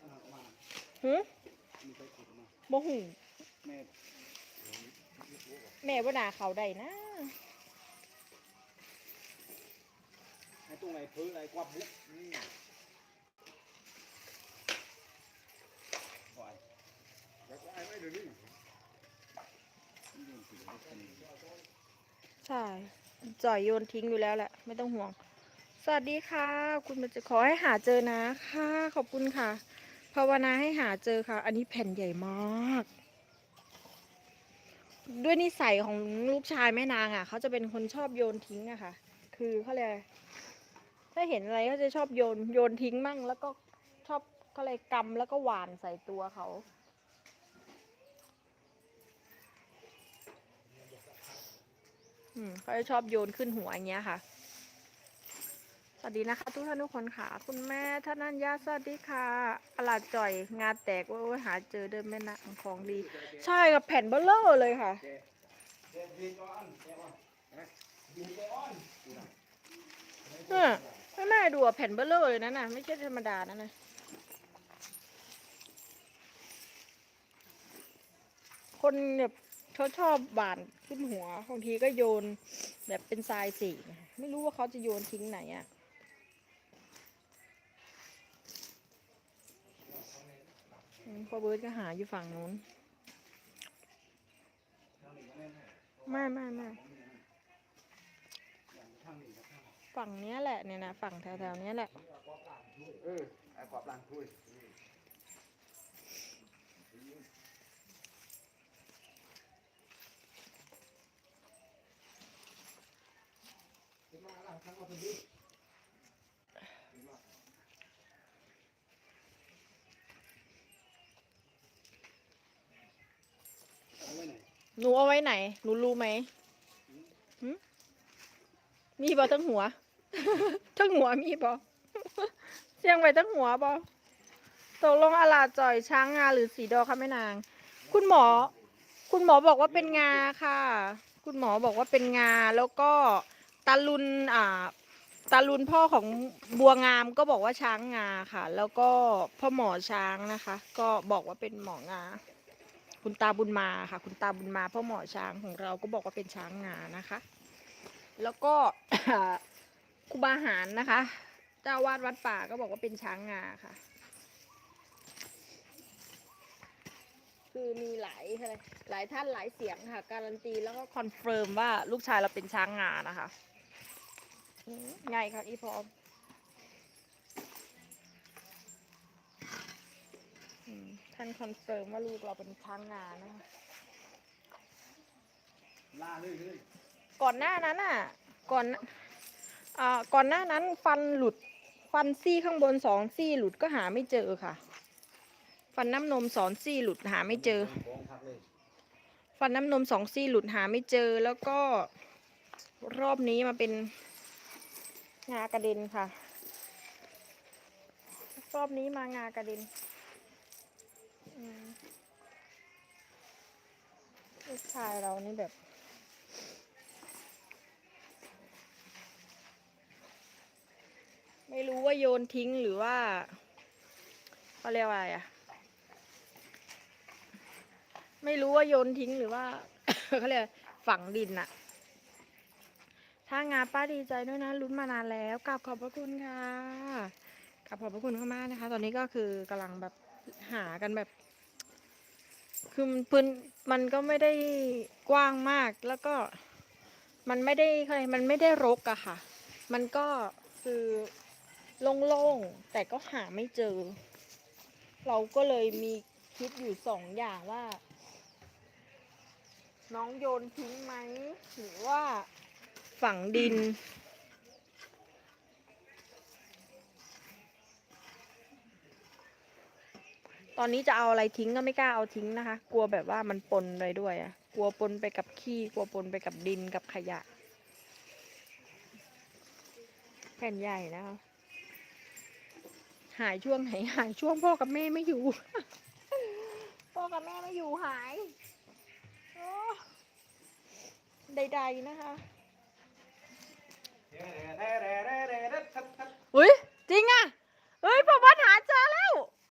อันนั้นออกมาหึมีไปขุดออกมาบ่หูแม่แม่บ่น่าเขาได้นะให้ตรงไหนเพื้นอะไรกวับบุ๊กนี่ปล่อยแล้วก็ไอ้ไม่เดี๋ยวนี้นี่โดนสีไม่เป็นใช่จ่อยโยนทิ้งอยู่แล้วแหละ ไม่ต้องห่วง สวัสดีค่ะ คุณมันจะขอให้หาเจอนะค่ะ ขอบคุณค่ะ ภาวนาให้หาเจอค่ะ อันนี้แผ่นใหญ่มาก ด้วยนิสัยของลูกชายแม่นางอะเขาจะเป็นคนชอบโยนทิ้งอะค่ะ คือเขาเลยถ้าเห็นอะไรก็จะชอบโยนโยนทิ้งมั่ง แล้วก็ชอบเขาเลยกำแล้วก็หวานใส่ตัวเขาอืมเขาจะชอบโยนขึ้นหัวอย่างเงี้ยค่ะ สวัสดีนะคะ ทุกท่านทุกคนค่ะ คุณแม่ท่านัญญาสวัสดีค่ะอลาจ่อยงานแตกโอ้ยหาเจอเดินแม่นะของดี ใช่กับแผ่นเบลเลอร์เลยค่ะแกแกดีจอนแกอ่อนนะดีแกอ่อนเออให้แม่ดูอะแผ่นเบลเลอร์เลยนะน่ะไม่ใช่ธรรมดานะน่ะคนแบบเขาชอบบานขึ้นหัวบางทีก็โยนแบบเป็นทรายสี ไม่รู้ว่าเขาจะโยนทิ้งไหนอะอื พ่อเบิร์ดก็หาอยู่ฝั่งนู้น ไม่ไม่ไม่ฝั่งเนี้ยแหละเนี่ยนะฝั่งแถวๆเนี้ยแหละ เออไอ้ขอบลางถ้วยมาหล้างทั้งหมดเลยเอาไว้ไหนูเอาไว้ไหน หนูรู้ไหมหึมีบอทั้งหัว ทั้งหัวมีบอเสียงไว้ทั้งหัวบอตกลงอาลาจ่อยช้างงาหรือสีดอคะแม่นาง คุณหมอ คุณหมอบอกว่าเป็นงาค่ะ คุณหมอบอกว่าเป็นงาแล้วก็ตาลุนอ่าตาลุนพ่อของบัวงามก็บอกว่าช้างงาค่ะ แล้วก็พ่อหมอช้างนะคะ ก็บอกว่าเป็นหมองา คุณตาบุญมาค่ะ คุณตาบุญมาพ่อหมอช้างของเราก็บอกว่าเป็นช้างงานะคะ แล้วก็ครูบาหารนะคะ เจ้าวาดวัดป่าก็บอกว่าเป็นช้างงาค่ะ คือมีหลายอะไรหลายท่านหลายเสียงค่ะ การันตีแล้วก็คอนเฟิร์มว่าลูกชายเราเป็นช้างงานะคะไงคะอีพอมอืม ท่านคอนเฟิร์มว่าลูกเราเป็นช้างงานะคะล่าเลยเลยก่อนหน้านั้นอะ ก่อนอ่าก่อนหน้านั้นฟันหลุด ฟันซี่ข้างบนสองซี่หลุดก็หาไม่เจอค่ะ ฟันน้ำนมสองซี่หลุดหาไม่เจอของพักเลยฟันน้ำนมสองซี่หลุดหาไม่เจอแล้วก็รอบนี้มาเป็นงากระเด็นค่ะ รอบนี้มางากระเด็น ลูกชายเรานี่แบบ ไม่รู้ว่าโยนทิ้งหรือว่าเขาเรียกว่าอะไรอะไม่รู้ว่าโยนทิ้งหรือว่าเขาเรียกฝังดินอะถ้างานป้าดีใจด้วยนะลุ้นมานานแล้วกราบขอบพระคุณค่ะกราบขอบพระคุณมากๆนะคะ ตอนนี้ก็คือกำลังแบบหากันแบบ คือมันพื้นมันก็ไม่ได้กว้างมากแล้วก็มันไม่ได้อะไรมันไม่ได้รกอะค่ะ มันก็คือโล่งๆ แต่ก็หาไม่เจอ เราก็เลยมีคิดอยู่สองอย่างว่า น้องโยนทิ้งไหมหรือว่าฝังดิน ตอนนี้จะเอาอะไรทิ้งก็ไม่กล้าเอาทิ้งนะคะ กลัวแบบว่ามันปนไปด้วยอะกลัวปนไปกับขี้กลัวปนไปกับดินกับขยะ แผ่นใหญ่นะคะหายช่วงไหนหายช่วงพ่อกับแม่ไม่อยู่ พ่อกับแม่ไม่อยู่หายโอ้ใดๆนะคะอุ้ยจริงอะ